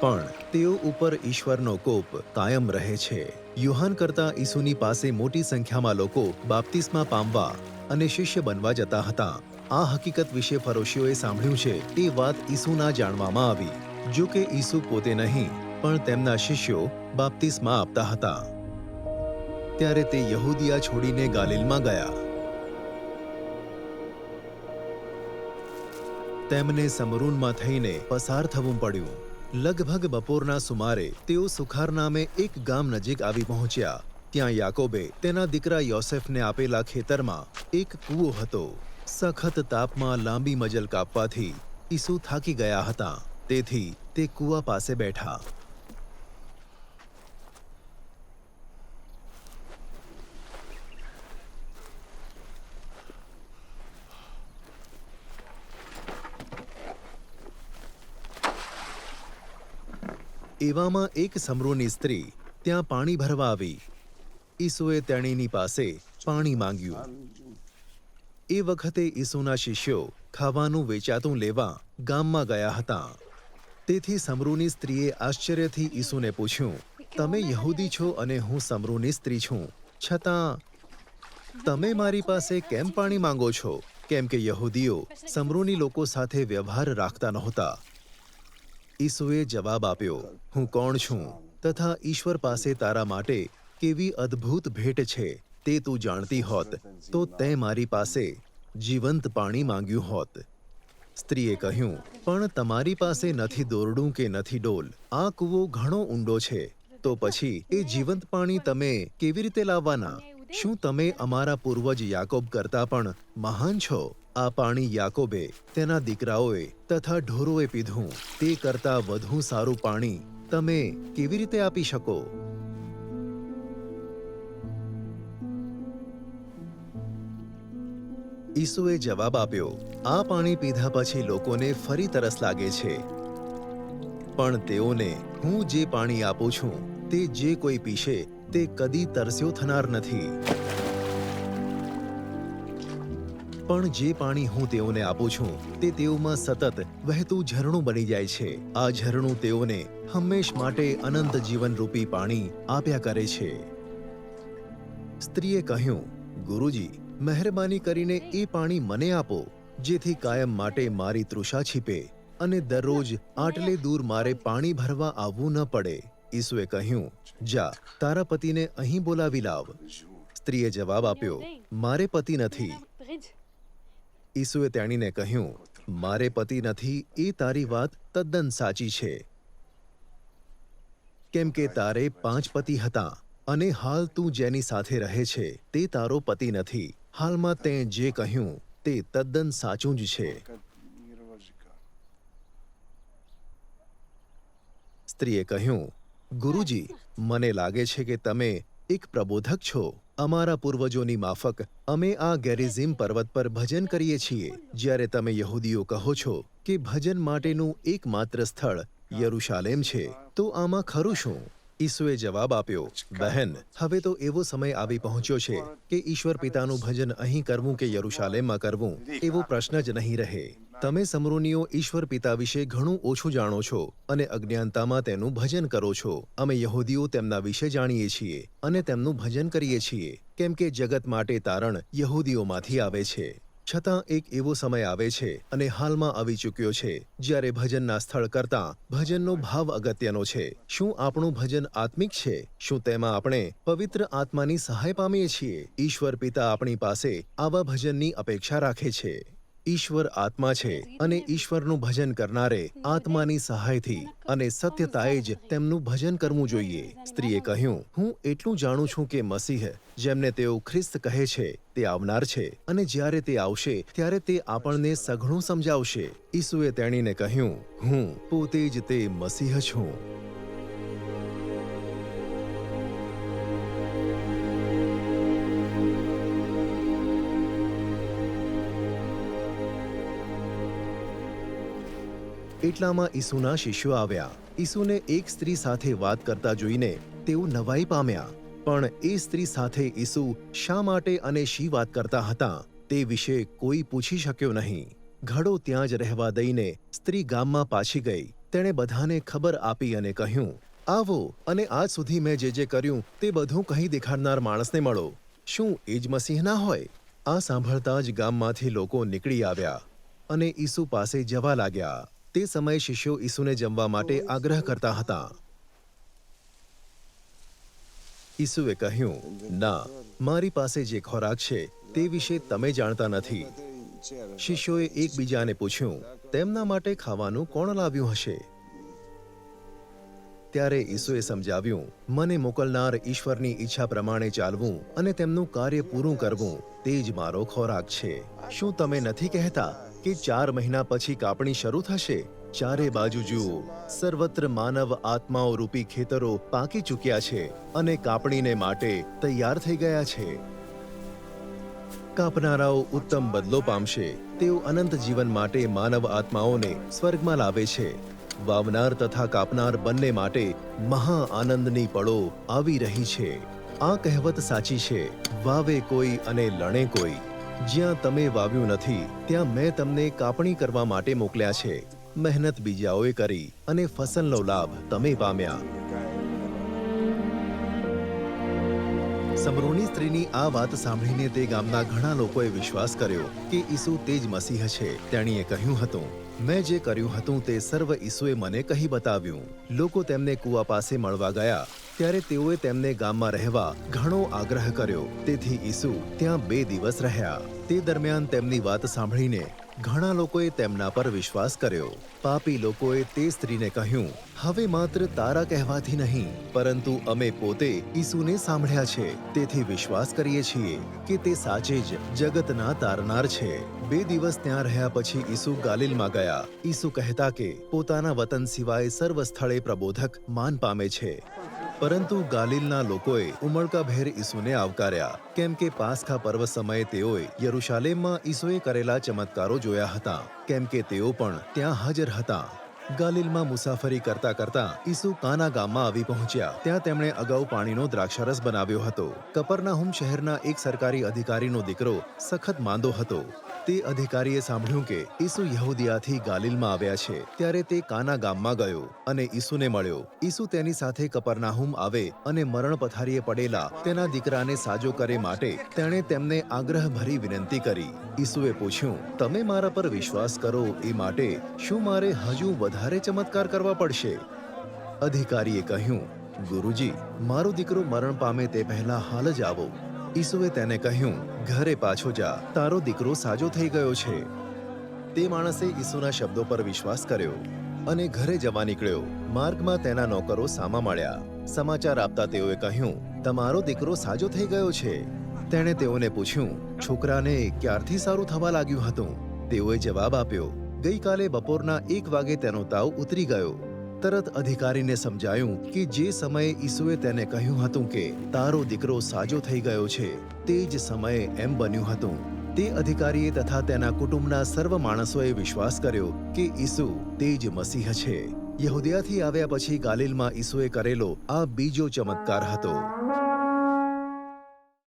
પણ તેઓ ઉપર ઈશ્વરનો કોપ કાયમ રહે છે. યુહાન કરતા ઈસુની પાસે મોટી સંખ્યામાં લોકો બાપ્તિસ્મા પામવા અને શિષ્ય બનવા જતા હતા. આ હકીકત વિશે ફરોશીઓએ સાંભળ્યું છે એ વાત ઈસુના જાણવામાં આવી. જો કે ઈસુ પોતે નહીં, પણ તેમના શિષ્યો બાપ્તિસ્મા આપતા હતા. ત્યારે તે યહૂદિયા છોડીને ગાલિલમાં ગયા. તેમને સમરૂનમાં થઈને પસાર થવું પડ્યું. લગભગ બપોરના સુમારે તેઓ સુખાર નામે એક ગામ નજીક આવી પહોંચ્યા. ત્યાં યાકોબે તેના દીકરા યોસેફને આપેલા ખેતરમાં એક કૂવો હતો. સખત તાપમાં લાંબી મજલ કાપવાથી ઈસુ થાકી ગયા હતા. તેથી તે કૂવા પાસે બેઠા. એવામાં એક સમરૂની સ્ત્રી ત્યાં પાણી ભરવા આવી. ઈસુએ તેણીની પાસે પાણી માંગ્યું. એ વખતે ઈસુના શિષ્યો ખાવાનું વેચાતું લેવા ગામમાં ગયા હતા. તેથી સમરૂની સ્ત્રીએ આશ્ચર્યથી ઈસુને પૂછ્યું, તમે યહૂદી છો અને હું સમરૂની સ્ત્રી છું. છતાં તમે મારી પાસે કેમ પાણી માંગો છો? કેમ કે યહૂદીઓ સમરૂની લોકો સાથે વ્યવહાર રાખતા નહોતા. ઈસુએ જવાબ આપ્યો, હું કોણ છું? તથા ઈશ્વર પાસે તારા માટે કેવી અદ્ભુત ભેટ છે તે તું જાણતી હોત, તો તે મારી પાસે જીવંત પાણી માંગ્યું હોત. સ્ત્રીએ કહ્યું, પણ તમારી પાસે નથી દોરડું કે નથી ડોલ. આ કૂવો ઘણો ઊંડો છે. તો પછી એ જીવંત પાણી તમે કેવી રીતે લાવવાના? શું તમે અમારા પૂર્વજ યાકોબ કરતા પણ મહાન છો? આ પાણી યાકોબે તેના દીકરાઓએ તથા ઢોરોએ પીધું. તે કરતા વધુ સારું પાણી તમે કેવી રીતે આપી શકો? ઈસુએ જવાબ આપ્યો, આ પાણી પીધા પછી લોકોને ફરી તરસ લાગે છે. પણ તેઓને હું જે પાણી આપું છું તે જે કોઈ પીશે તે કદી તરસ્યો થનાર નથી. પણ જે પાણી હું તેઓને આપું છું, તે તેઓમાં સતત વહેતું ઝરણું બની જાય છે. આ ઝરણું તેઓને હંમેશ માટે અનંત જીવનરૂપી પાણી આપ્યા કરે છે. સ્ત્રીએ કહ્યું, ગુરુજી, મહેરબાની કરીને એ પાણી મને આપો, જેથી કાયમ માટે મારી તૃષા છીપે અને દરરોજ આટલે દૂર મારે પાણી ભરવા આવવું ન પડે. ઈસુએ કહ્યું, જા, તારા પતિને અહીં બોલાવી લાવ. સ્ત્રીએ જવાબ આપ્યો, મારે પતિ નથી. ઈસુએ તેણીને કહ્યું, મારે પતિ નથી, એ તારી વાત તદ્દન સાચી છે. કેમ કે તારે પાંચ પતિ હતા અને હાલ તું જેની સાથે રહે છે, તે તારો પતિ નથી. હાલમાં તે જે કહ્યું, તે તદ્દન સાચું જ છે. સ્ત્રીએ કહ્યું ગુરુજી, મને લાગે છે કે તમે એક પ્રબોધક છો. અમારા પૂર્વજોની માફક, અમે આ ગેરિઝિમ પર્વત પર ભજન કરીએ છીએ. જ્યારે તમે યહૂદીઓ કહો છો કે ભજન માટેનું એકમાત્ર સ્થળ યરુશાલેમ છે, તો આમાં ખરું શું? ઈસુએ જવાબ આપ્યો, બહેન, હવે તો એવો સમય આવી પહોંચ્યો છે કે ઈશ્વર પિતાનું ભજન અહીં કરવું કે યરુશાલેમમાં કરવું, એવો પ્રશ્ન જ નહીં રહે. તમે સમરૂનીઓ ઈશ્વર પિતા વિશે ઘણું ઓછું જાણો છો અને અજ્ઞાનતામાં તેનું ભજન કરો છો. અમે યહૂદીઓ તેમના વિશે જાણીએ છીએ અને તેમનું ભજન કરીએ છીએ, કેમ કે જગત માટે તારણ યહૂદીઓમાંથી આવે છે. છતાં એક એવો સમય આવે છે અને હાલમાં આવી ચૂક્યો છે, જ્યારે ભજનના સ્થળ કરતાં ભજનનો ભાવ અગત્યનો છે. શું આપણું ભજન આત્મિક છે? શું તેમાં આપણે પવિત્ર આત્માની સહાય પામીએ છીએ? ઈશ્વર પિતા આપણી પાસે આવા ભજનની અપેક્ષા રાખે છે. ઈશ્વર આત્મા છે અને ઈશ્વરનું ભજન કરનારે આત્માની સહાયથી અને સત્યતાએ જ તેમનું ભજન કરવું જોઈએ. સ્ત્રીએ કહ્યું, હું એટલું જાણું છું કે મસીહ, જેમને તેઓ ખ્રિસ્ત કહે છે, તે આવનાર છે અને જ્યારે તે આવશે, ત્યારે તે આપણને સઘળું સમજાવશે. ઈસુએ તેણીને કહ્યું, હું પોતે જ તે મસીહ છું. એટલામાં ઈસુના શિષ્યો આવ્યા. ઈસુને એક સ્ત્રી સાથે વાત કરતા જોઈને તેઓ નવાઈ પામ્યા. પણ એ સ્ત્રી સાથે ઈસુ શા માટે અને શી વાત કરતા હતા તે વિશે કોઈ પૂછી શક્યો નહીં. ઘડો ત્યાં જ રહેવા દઈને સ્ત્રી ગામમાં પાછી ગઈ. તેણે બધાને ખબર આપી અને કહ્યું, આવો અને આજ સુધી મેં જે જે કર્યું તે બધું કહી દેખાડનાર માણસને મળો. શું એ જ મસીહ ના હોય? આ સાંભળતા જ ગામમાંથી લોકો નીકળી આવ્યા અને ઈસુ પાસે જવા લાગ્યા. તે સમયે શિષ્યો ઈસુને જમવા માટે આગ્રહ કરતા હતા. ઈસુએ કહ્યું, ના, મારી પાસે જે ખોરાક છે તે વિશે તમે જાણતા નથી. શિષ્યોએ એકબીજાને પૂછ્યું, તેમના માટે ખાવાનું કોણ લાવ્યું હશે? ત્યારે ઈસુએ સમજાવ્યું, મને મોકલનાર ઈશ્વરની ઈચ્છા પ્રમાણે ચાલવું અને તેમનું કાર્ય પૂરું કરવું, તે જ મારો ખોરાક છે. શું તમે નથી કહેતા કે ચાર મહિના પછી કાપણી શરૂ થશે? ચારે બાજુ જુઓ. સર્વત્ર માનવ આત્માઓ રૂપી ખેતરો પાકી ચૂક્યા છે અને કાપણીને માટે તૈયાર થઈ ગયા છે. કાપનારાઓ ઉત્તમ બદલો પામશે. તેઓ અનંત જીવન માટે માનવ આત્માઓને સ્વર્ગમાં લાવે છે. વાવનાર તથા કાપનાર બંને માટે મહા આનંદની પળો આવી રહી છે. આ કહેવત સાચી છે, વાવે કોઈ અને લણે કોઈ. જ્યાં તમે વાવ્યું નથી, ત્યાં મેં તમને કાપણી કરવા માટે મોકલ્યા છે. મહેનત બીજાઓએ કરી અને ફસલનો લાભ તમે પામ્યા. સમરોની સ્ત્રીની આ વાત સાંભળીને તે ગામના ઘણા લોકોએ વિશ્વાસ કર્યો કે ઈસુ તે જ મસીહ છે, તેણીએ કહ્યું હતું. મેં જે કર્યું હતું તે સર્વ ઈસુએ મને કહી બતાવ્યું. લોકો તેમને કૂવા પાસે મળવા ગયા. ત્યારે તેઓએ તેમને ગામમાં રહેવા ઘણો આગ્રહ કર્યો. તેથી ઈસુ ત્યાં બે દિવસ રહ્યા. તે દરમિયાન તેમની વાત સાંભળીને ઘણા લોકોએ તેમના પર વિશ્વાસ કર્યો. પાપી લોકોએ તે સ્ત્રીને કહ્યું, હવે માત્ર તારા કહેવાથી નહીં, પરંતુ અમે પોતે ઈસુને સાંભળ્યા છે. તેથી વિશ્વાસ કરીએ છીએ કે તે સાચે જ જગતના તારનાર છે. બે દિવસ ત્યાં રહ્યા પછી ઈસુ ગાલિલમાં ગયા. ઈસુ કહેતા કે, પોતાના વતન સિવાય સર્વ સ્થળે પ્રબોધક માન પામે છે. પરંતુ ગાલિલના લોકોએ ઉમળકાભેર ઈસુને આવકાર્યા. કેમ કે પાસખા પર્વ સમયે તેઓએ યરુશાલેમમાં ઈસુએ કરેલા ચમત્કારો જોયા હતા. કેમ કે તેઓ પણ ત્યાં હાજર હતા. ગાલિલમાં મુસાફરી કરતા કરતા ઈસુ કાના ગામમાં આવી પહોંચ્યા. ત્યાં તેમણે અગાઉ પાણીનો દ્રાક્ષારસ બનાવ્યો હતો. કપરનાહુમ શહેરના એક સરકારી અધિકારીનો દીકરો સખત માંદો હતો. તે અધિકારીએ સાંભળ્યું કે ઈસુ યહૂદિયાથી ગાલિલમાં આવ્યા છે, ત્યારે તે કાના ગામમાં ગયો અને ઈસુને મળ્યો. ઈસુ તેની સાથે કપરનાહુમ આવે અને મરણ પથારીએ પડેલા તેના દીકરાને સાજો કરે માટે તેણે તેમને આગ્રહભરી વિનંતી કરી. ઈસુએ પૂછ્યું, તમે મારા પર વિશ્વાસ કરો એ માટે શું મારે હજુ વધારે ચમત્કાર કરવા પડશે? અધિકારીએ કહ્યું, ગુરુજી, મારો દીકરો મરણ પામે તે પહેલા હાલ જ આવો. ઈસુએ તેને કહ્યું, ઘરે પાછો જા. તારો દીકરો સાજો થઈ ગયો છે. તે માણસે ઈસુના શબ્દો પર વિશ્વાસ કર્યો અને ઘરે જવા નીકળ્યો. માર્ગમાં તેના નોકરો સામા મળ્યા. સમાચાર આપતા તેઓએ કહ્યું, તમારો દીકરો સાજો થઈ ગયો છે. તેણે તેઓને પૂછ્યું, છોકરાને ક્યારથી સારું થવા લાગ્યું હતું? તેઓએ જવાબ આપ્યો, ગઈકાલે બપોરના એક વાગે તેનો તાવ ઉતરી ગયો. તરત અધિકારીને સમજાયું કે જે સમયે ઈસુએ તેને કહ્યું હતું કે તારો દીકરો સાજો થઈ ગયો છે, તે જ સમયે એમ બન્યું હતું. તે અધિકારીએ તથા તેના કુટુંબના સર્વ માણસોએ વિશ્વાસ કર્યો કે ઈસુ તે જ મસીહ છે. યહૂદિયાથી આવ્યા પછી ગાલિલમાં ઈસુએ કરેલો આ બીજો ચમત્કાર હતો.